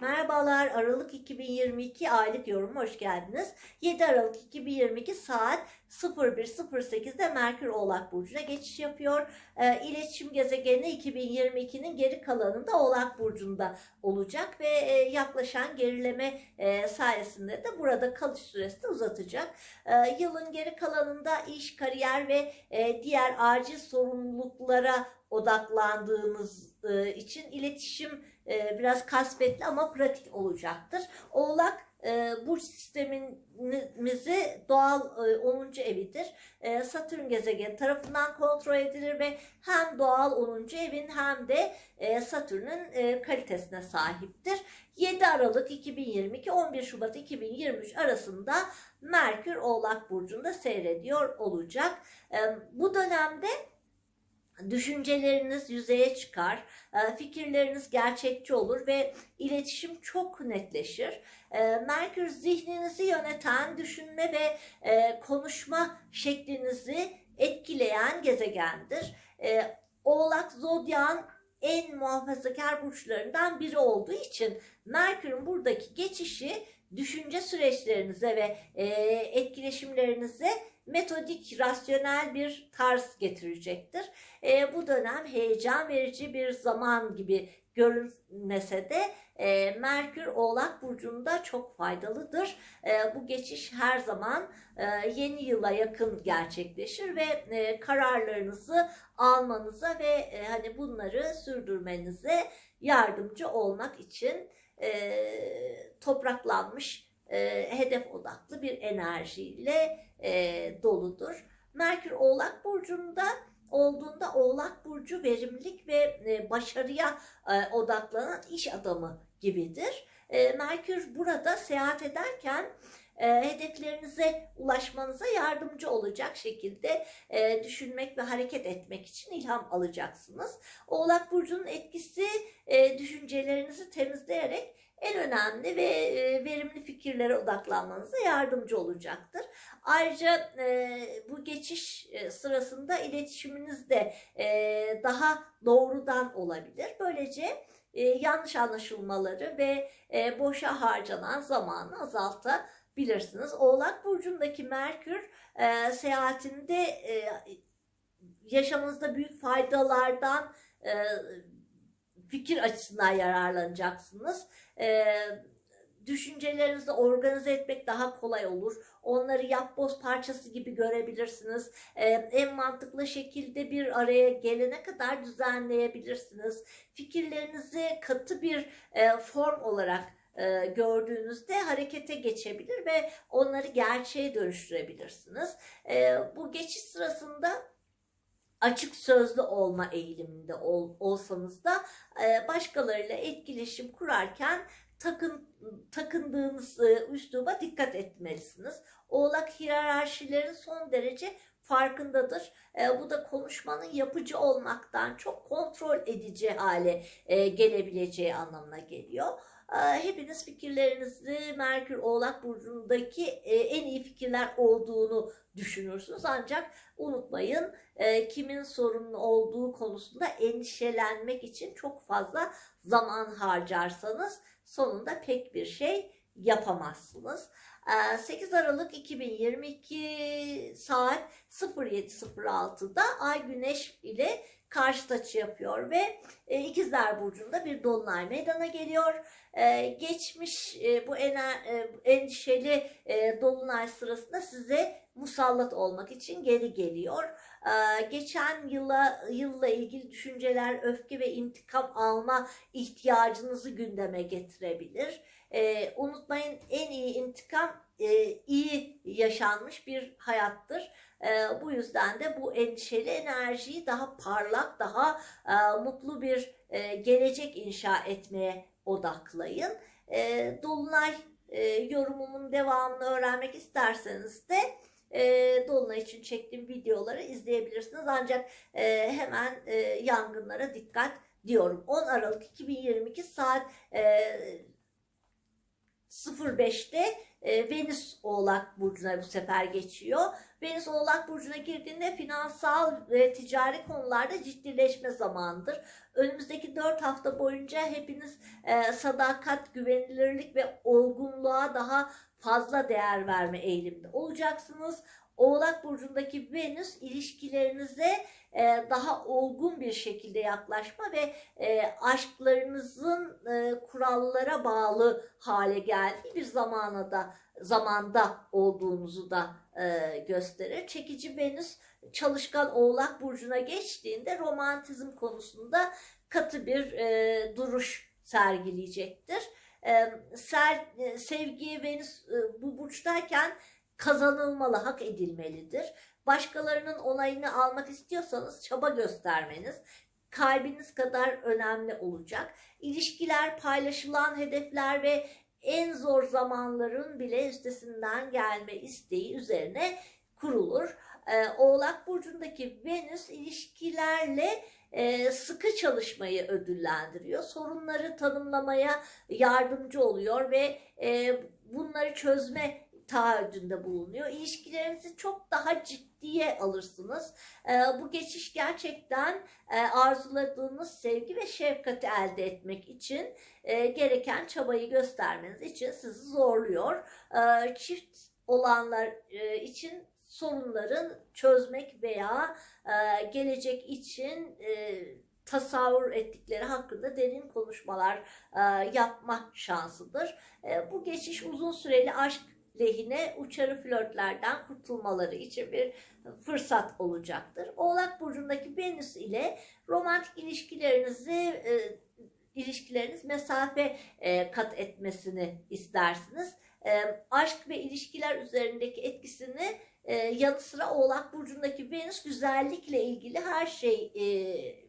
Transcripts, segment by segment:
Merhabalar Aralık 2022 aylık yorum hoş geldiniz. 7 Aralık 2022 saat 01.08'de Merkür Oğlak Burcu'na geçiş yapıyor. E, iletişim gezegeni 2022'nin geri kalanında Oğlak Burcu'nda olacak ve e, yaklaşan gerileme e, sayesinde de burada kalış süresi de uzatacak. E, yılın geri kalanında iş, kariyer ve e, diğer acil sorumluluklara odaklandığımız e, için iletişim e, biraz kasvetli ama pratik olacaktır. Oğlak e, burç sistemimizi doğal e, 10. evidir. E, Satürn gezegeni tarafından kontrol edilir ve hem doğal 10. evin hem de e, Satürn'ün kalitesine sahiptir. 7 Aralık 2022 11 Şubat 2023 arasında Merkür Oğlak burcunda seyrediyor olacak. Bu dönemde düşünceleriniz yüzeye çıkar, e, fikirleriniz gerçekçi olur ve iletişim çok netleşir. E, Merkür zihninizi yöneten, düşünme ve e, konuşma şeklinizi etkileyen gezegendir. Oğlak Zodyak'ın en muhafazakar burçlarından biri olduğu için Merkür'ün buradaki geçişi düşünce süreçlerinize ve etkileşimlerinize metodik, rasyonel bir tarz getirecektir. E, bu dönem heyecan verici bir zaman gibi görünmese de e, Merkür Oğlak Burcu'nda çok faydalıdır. E, bu geçiş her zaman e, yeni yıla yakın gerçekleşir ve e, kararlarınızı almanıza ve e, hani bunları sürdürmenize yardımcı olmak için e, topraklanmış e, hedef odaklı bir enerjiyle e, doludur. Merkür Oğlak Burcu'nda olduğunda Oğlak Burcu verimlilik ve e, başarıya e, odaklanan iş adamı gibidir. E, Merkür burada seyahat ederken e, hedeflerinize ulaşmanıza yardımcı olacak şekilde e, düşünmek ve hareket etmek için ilham alacaksınız. Oğlak Burcu'nun etkisi e, düşüncelerinizi temizleyerek en önemli ve e, verimli fikirlere odaklanmanıza yardımcı olacaktır. Ayrıca e, bu geçiş e, sırasında iletişiminiz de daha doğrudan olabilir. Böylece yanlış anlaşılmaları ve boşa harcanan zamanı azaltabilirsiniz. Oğlak Burcu'ndaki Merkür seyahatinde yaşamınızda büyük faydalardan fikir açısından yararlanacaksınız. Ee, düşüncelerinizi organize etmek daha kolay olur. Onları yapboz parçası gibi görebilirsiniz. Ee, en mantıklı şekilde bir araya gelene kadar düzenleyebilirsiniz. Fikirlerinizi katı bir e, form olarak e, gördüğünüzde harekete geçebilir ve onları gerçeğe dönüştürebilirsiniz. E, bu geçiş sırasında açık sözlü olma eğiliminde ol, olsanız da e, başkalarıyla etkileşim kurarken takın takındığınız e, üsluba dikkat etmelisiniz. Oğlak hiyerarşilerin son derece farkındadır. E, bu da konuşmanın yapıcı olmaktan çok kontrol edici hale e, gelebileceği anlamına geliyor. E, hepiniz fikirlerinizi Merkür Oğlak Burcu'ndaki e, en iyi fikirler olduğunu düşünürsünüz. Ancak unutmayın e, kimin sorunlu olduğu konusunda endişelenmek için çok fazla zaman harcarsanız sonunda pek bir şey yapamazsınız. 8 Aralık 2022 saat 07.06'da Ay Güneş ile karşıt açı yapıyor ve İkizler Burcu'nda bir dolunay meydana geliyor. Geçmiş bu endişeli dolunay sırasında size musallat olmak için geri geliyor. Ee, geçen yıla yılla ilgili düşünceler, öfke ve intikam alma ihtiyacınızı gündeme getirebilir. Ee, unutmayın en iyi intikam e, iyi yaşanmış bir hayattır. E, bu yüzden de bu endişeli enerjiyi daha parlak, daha e, mutlu bir e, gelecek inşa etmeye odaklayın. E, Dolunay e, yorumumun devamını öğrenmek isterseniz de e, Dolunay için çektiğim videoları izleyebilirsiniz. Ancak e, hemen e, yangınlara dikkat diyorum. 10 Aralık 2022 saat e, 05'te e, Venüs Oğlak Burcu'na bu sefer geçiyor. Venüs Oğlak Burcu'na girdiğinde finansal ve ticari konularda ciddileşme zamanıdır. Önümüzdeki 4 hafta boyunca hepiniz e, sadakat, güvenilirlik ve olgunluğa daha fazla değer verme eğiliminde olacaksınız. Oğlak Burcu'ndaki Venüs ilişkilerinize e, daha olgun bir şekilde yaklaşma ve e, aşklarınızın e, kurallara bağlı hale geldiği bir zamana da zamanda olduğunuzu da e, gösterir. Çekici Venüs çalışkan Oğlak Burcu'na geçtiğinde romantizm konusunda katı bir e, duruş sergileyecektir. E, ser, e, sevgi Venüs e, bu burçtayken kazanılmalı, hak edilmelidir. Başkalarının onayını almak istiyorsanız çaba göstermeniz kalbiniz kadar önemli olacak. İlişkiler, paylaşılan hedefler ve en zor zamanların bile üstesinden gelme isteği üzerine kurulur. Ee, Oğlak Burcu'ndaki Venüs ilişkilerle e, sıkı çalışmayı ödüllendiriyor. Sorunları tanımlamaya yardımcı oluyor ve e, bunları çözme taahhüdünde bulunuyor. İlişkilerinizi çok daha ciddiye alırsınız. Ee, bu geçiş gerçekten e, arzuladığınız sevgi ve şefkati elde etmek için e, gereken çabayı göstermeniz için sizi zorluyor. Ee, çift olanlar e, için sorunların çözmek veya e, gelecek için e, tasavvur ettikleri hakkında derin konuşmalar e, yapma şansıdır. E, bu geçiş uzun süreli aşk lehine uçarı flörtlerden kurtulmaları için bir fırsat olacaktır. Oğlak burcundaki Venüs ile romantik ilişkilerinizi e, ilişkileriniz mesafe e, kat etmesini istersiniz. E, aşk ve ilişkiler üzerindeki etkisini e, yanı sıra Oğlak burcundaki Venüs güzellikle ilgili her şey e,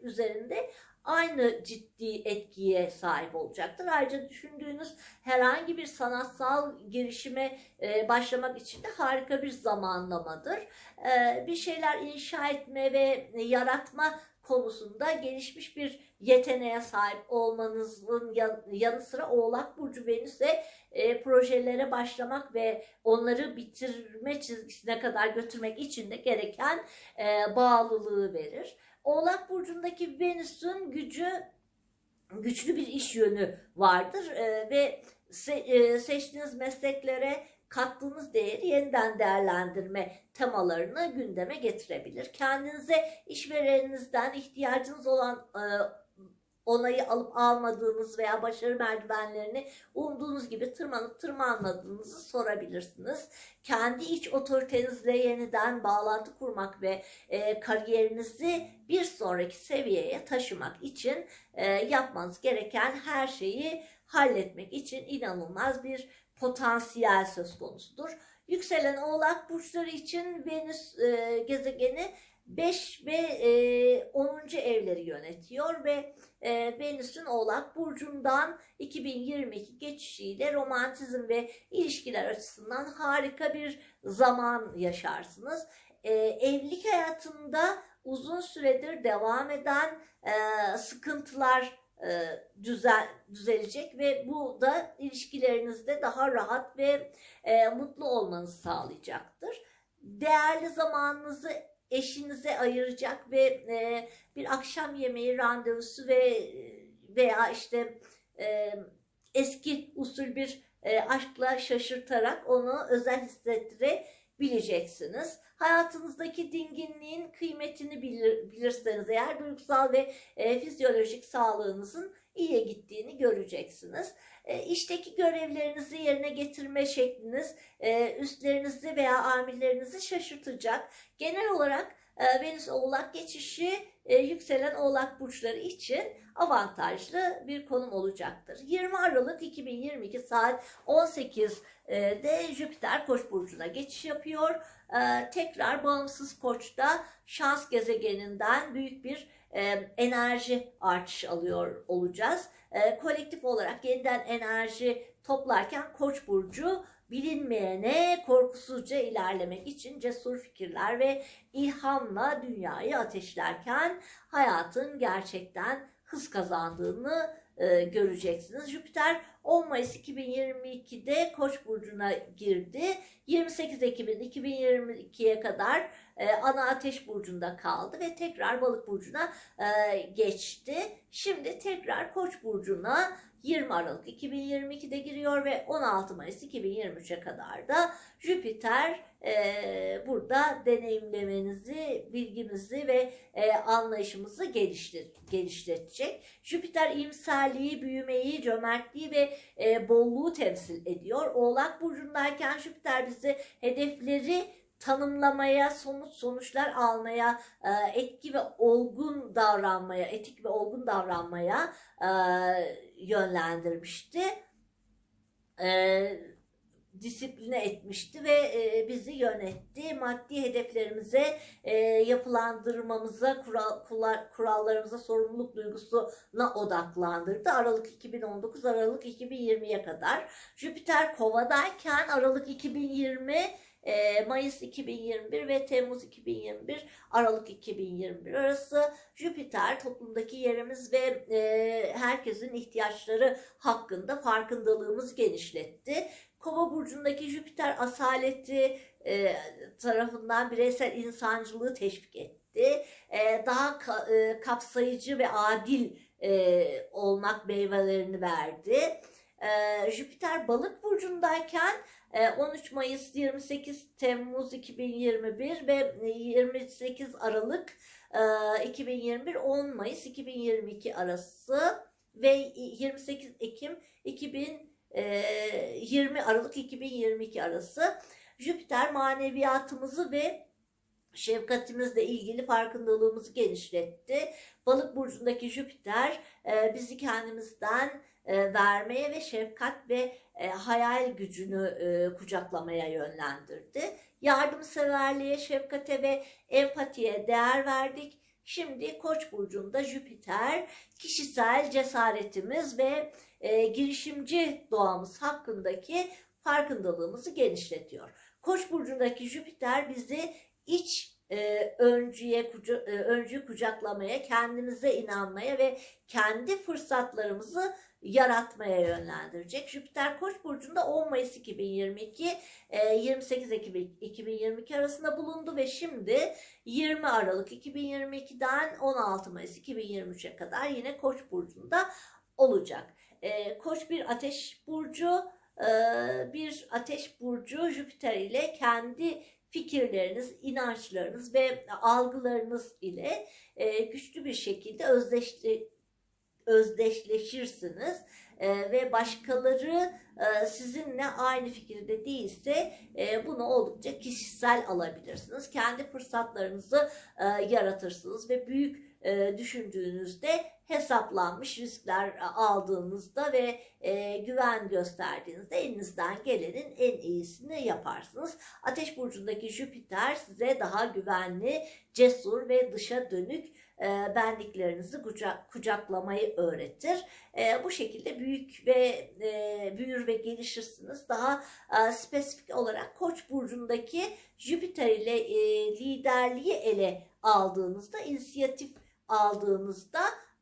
üzerinde aynı ciddi etkiye sahip olacaktır. Ayrıca düşündüğünüz herhangi bir sanatsal girişime e, başlamak için de harika bir zamanlamadır. E, bir şeyler inşa etme ve yaratma konusunda gelişmiş bir yeteneğe sahip olmanızın yanı sıra Oğlak Burcu Venüs'e e, projelere başlamak ve onları bitirme çizgisine kadar götürmek için de gereken e, bağlılığı verir. Oğlak Burcu'ndaki Venüs'ün gücü güçlü bir iş yönü vardır e, ve se, e, seçtiğiniz mesleklere kattığınız değeri yeniden değerlendirme temalarını gündeme getirebilir. Kendinize işvereninizden ihtiyacınız olan e, onayı alıp almadığınız veya başarı merdivenlerini umduğunuz gibi tırmanıp tırmanmadığınızı sorabilirsiniz. Kendi iç otoritenizle yeniden bağlantı kurmak ve e, kariyerinizi bir sonraki seviyeye taşımak için e, yapmanız gereken her şeyi halletmek için inanılmaz bir potansiyel söz konusudur. Yükselen oğlak burçları için Venüs e, gezegeni 5 ve e, 10. evleri yönetiyor ve e, Venüs'ün Oğlak Burcu'ndan 2022 geçişiyle romantizm ve ilişkiler açısından harika bir zaman yaşarsınız. E, evlilik hayatında uzun süredir devam eden e, sıkıntılar e, düzel, düzelecek ve bu da ilişkilerinizde daha rahat ve e, mutlu olmanızı sağlayacaktır. Değerli zamanınızı eşinize ayıracak ve e, bir akşam yemeği randevusu ve veya işte e, eski usul bir e, aşkla şaşırtarak onu özel hissettirebileceksiniz. Hayatınızdaki dinginliğin kıymetini bilir, bilirseniz eğer duygusal ve e, fizyolojik sağlığınızın iyiye gittiğini göreceksiniz. E, işteki görevlerinizi yerine getirme şekliniz e, üstlerinizi veya amirlerinizi şaşırtacak. Genel olarak e, Venüs Oğlak geçişi e, yükselen Oğlak burçları için avantajlı bir konum olacaktır. 20 Aralık 2022 saat 18'de Jüpiter Koç burcuna geçiş yapıyor. E, tekrar bağımsız Koç'ta şans gezegeninden büyük bir e, enerji artışı alıyor olacağız. E, kolektif olarak yeniden enerji toplarken Koç burcu bilinmeyene korkusuzca ilerlemek için cesur fikirler ve ilhamla dünyayı ateşlerken hayatın gerçekten hız kazandığını e, göreceksiniz. Jüpiter 10 Mayıs 2022'de Koç burcuna girdi. 28 Ekim 2022'ye kadar e, ana ateş burcunda kaldı ve tekrar balık burcuna e, geçti. Şimdi tekrar Koç burcuna 20 Aralık 2022'de giriyor ve 16 Mayıs 2023'e kadar da Jüpiter e, burada deneyimlemenizi, bilgimizi ve e, anlayışımızı geliştir, geliştirecek. Jüpiter iyimserliği, büyümeyi, cömertliği ve e, bolluğu temsil ediyor. Oğlak burcundayken Jüpiter bizi hedefleri tanımlamaya, somut sonuçlar almaya, e, etki ve olgun davranmaya, etik ve olgun davranmaya e, yönlendirmişti. E, disipline etmişti ve e, bizi yönetti. Maddi hedeflerimize, e, yapılandırmamıza, kural, kural- kurallarımıza sorumluluk duygusuna odaklandırdı. Aralık 2019, Aralık 2020'ye kadar. Jüpiter kovadayken Aralık 2020 Mayıs 2021 ve Temmuz 2021 Aralık 2021 arası Jüpiter toplumdaki yerimiz ve herkesin ihtiyaçları hakkında farkındalığımızı genişletti. Kova burcundaki Jüpiter asaleti tarafından bireysel insancılığı teşvik etti. Daha ka- kapsayıcı ve adil olmak meyvelerini verdi. Jüpiter balık burcundayken 13 Mayıs 28 Temmuz 2021 ve 28 Aralık e, 2021 10 Mayıs 2022 arası ve 28 Ekim 2000 e, 20 Aralık 2022 arası. Jüpiter maneviyatımızı ve şefkatimizle ilgili farkındalığımızı genişletti. Balık burcundaki Jüpiter e, bizi kendimizden e, vermeye ve şefkat ve e, hayal gücünü kucaklamaya yönlendirdi. Yardımseverliğe, şefkate ve empatiye değer verdik. Şimdi Koç burcunda Jüpiter kişisel cesaretimiz ve e, girişimci doğamız hakkındaki farkındalığımızı genişletiyor. Koç burcundaki Jüpiter bizi iç e, öncüye kuca, e, öncü kucaklamaya, kendimize inanmaya ve kendi fırsatlarımızı yaratmaya yönlendirecek. Jüpiter Koç burcunda 10 Mayıs 2022 e, 28 Ekim 2022 arasında bulundu ve şimdi 20 Aralık 2022'den 16 Mayıs 2023'e kadar yine Koç burcunda olacak. E, Koç bir ateş burcu, e, bir ateş burcu Jüpiter ile kendi fikirleriniz, inançlarınız ve algılarınız ile e, güçlü bir şekilde özdeşli, özdeşleşirsiniz E, ve başkaları e, sizinle aynı fikirde değilse e, bunu oldukça kişisel alabilirsiniz. Kendi fırsatlarınızı e, yaratırsınız ve büyük e, düşündüğünüzde hesaplanmış riskler aldığınızda ve e, güven gösterdiğinizde elinizden gelenin en iyisini yaparsınız. Ateş burcundaki Jüpiter size daha güvenli, cesur ve dışa dönük e, benliklerinizi kucak, kucaklamayı öğretir. E, bu şekilde büyük ve e, büyür ve gelişirsiniz. Daha e, spesifik olarak Koç burcundaki Jüpiter ile e, liderliği ele aldığınızda, inisiyatif aldığınızda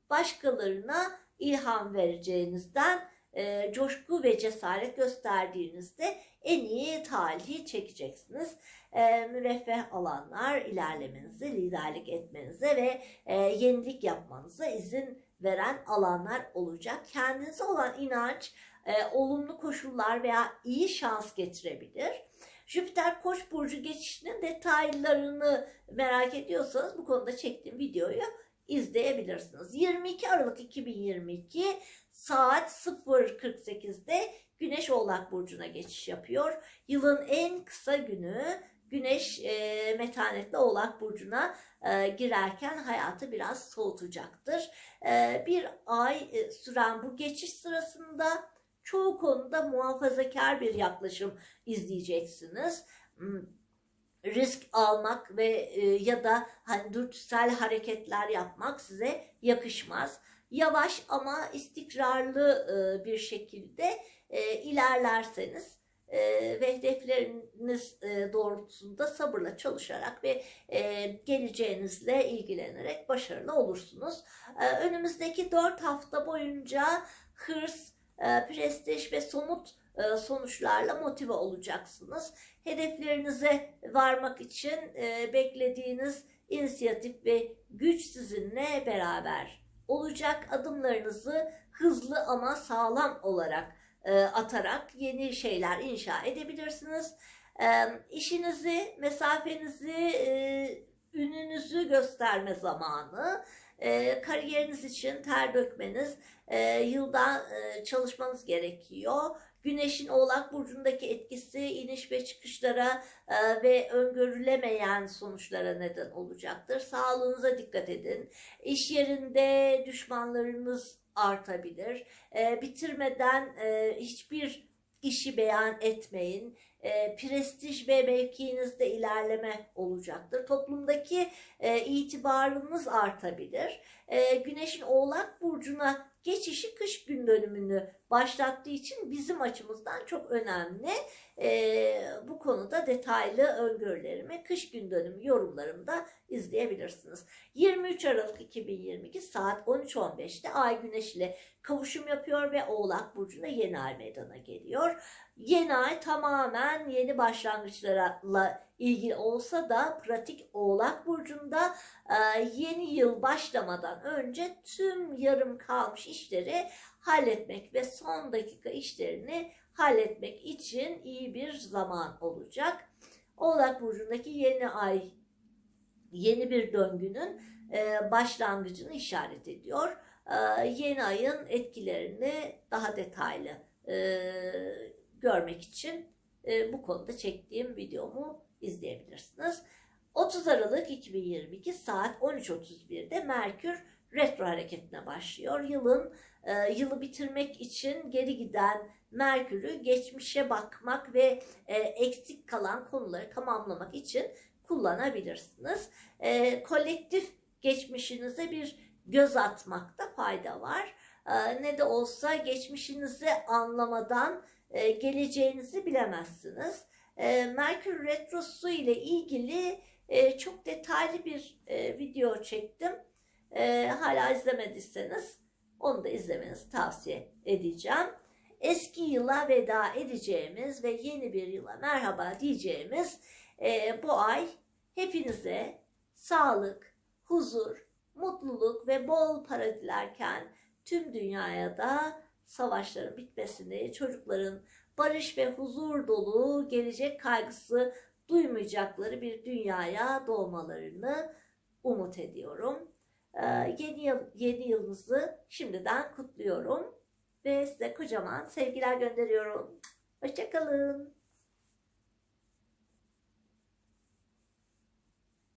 başkalarına ilham vereceğinizden e, coşku ve cesaret gösterdiğinizde en iyi talihi çekeceksiniz. E, müreffeh alanlar ilerlemenize, liderlik etmenize ve e, yenilik yapmanıza izin veren alanlar olacak. Kendinize olan inanç, e, olumlu koşullar veya iyi şans getirebilir. Jüpiter Koç burcu geçişinin detaylarını merak ediyorsanız bu konuda çektiğim videoyu izleyebilirsiniz. 22 Aralık 2022 saat 0.48'de Güneş Oğlak Burcu'na geçiş yapıyor. Yılın en kısa günü Güneş e, metanetle Oğlak Burcu'na e, girerken hayatı biraz soğutacaktır. E, bir ay e, süren bu geçiş sırasında çoğu konuda muhafazakar bir yaklaşım izleyeceksiniz. Hmm, risk almak ve e, ya da hani dürtüsel hareketler yapmak size yakışmaz. Yavaş ama istikrarlı e, bir şekilde e, ilerlerseniz e, ve hedefleriniz e, doğrultusunda sabırla çalışarak ve e, geleceğinizle ilgilenerek başarılı olursunuz. E, önümüzdeki 4 hafta boyunca hırs, e, prestij ve somut sonuçlarla motive olacaksınız. Hedeflerinize varmak için e, beklediğiniz inisiyatif ve güç sizinle beraber olacak. Adımlarınızı hızlı ama sağlam olarak e, atarak yeni şeyler inşa edebilirsiniz. E, işinizi, mesafenizi, e, ününüzü gösterme zamanı, e, kariyeriniz için ter dökmeniz, e, yılda e, çalışmanız gerekiyor. Güneşin Oğlak Burcu'ndaki etkisi iniş ve çıkışlara e, ve öngörülemeyen sonuçlara neden olacaktır. Sağlığınıza dikkat edin. İş yerinde düşmanlarınız artabilir. E, bitirmeden e, hiçbir işi beyan etmeyin. E, prestij ve mevkiinizde ilerleme olacaktır. Toplumdaki e, itibarınız artabilir. E, Güneşin Oğlak Burcu'na geçişi kış gün dönümünü başlattığı için bizim açımızdan çok önemli. E, bu konuda detaylı öngörülerimi kış gün dönümü yorumlarımda izleyebilirsiniz. 23 Aralık 2022 saat 13.15'te Ay Güneş ile kavuşum yapıyor ve Oğlak Burcu'nda yeni ay meydana geliyor. Yeni ay tamamen yeni başlangıçlarla ilgili olsa da pratik Oğlak Burcu'nda e, yeni yıl başlamadan önce tüm yarım kalmış işleri halletmek ve son dakika işlerini halletmek için iyi bir zaman olacak. Oğlak Burcu'ndaki yeni ay yeni bir döngünün e, başlangıcını işaret ediyor. E, yeni ayın etkilerini daha detaylı görmek için e, bu konuda çektiğim videomu izleyebilirsiniz. 30 Aralık 2022 saat 13.31'de Merkür retro hareketine başlıyor. Yılın e, yılı bitirmek için geri giden Merkür'ü geçmişe bakmak ve e, eksik kalan konuları tamamlamak için kullanabilirsiniz. E, kolektif geçmişinize bir göz atmakta fayda var. E, ne de olsa geçmişinizi anlamadan e, geleceğinizi bilemezsiniz. E, Merkür Retrosu ile ilgili e, çok detaylı bir video çektim. Hala izlemediyseniz onu da izlemenizi tavsiye edeceğim. Eski yıla veda edeceğimiz ve yeni bir yıla merhaba diyeceğimiz bu ay hepinize sağlık, huzur, mutluluk ve bol para dilerken tüm dünyaya da savaşların bitmesini, çocukların barış ve huzur dolu gelecek kaygısı duymayacakları bir dünyaya doğmalarını umut ediyorum. Ee, yeni yıl yeni yılınızı şimdiden kutluyorum ve size kocaman sevgiler gönderiyorum. Hoşçakalın.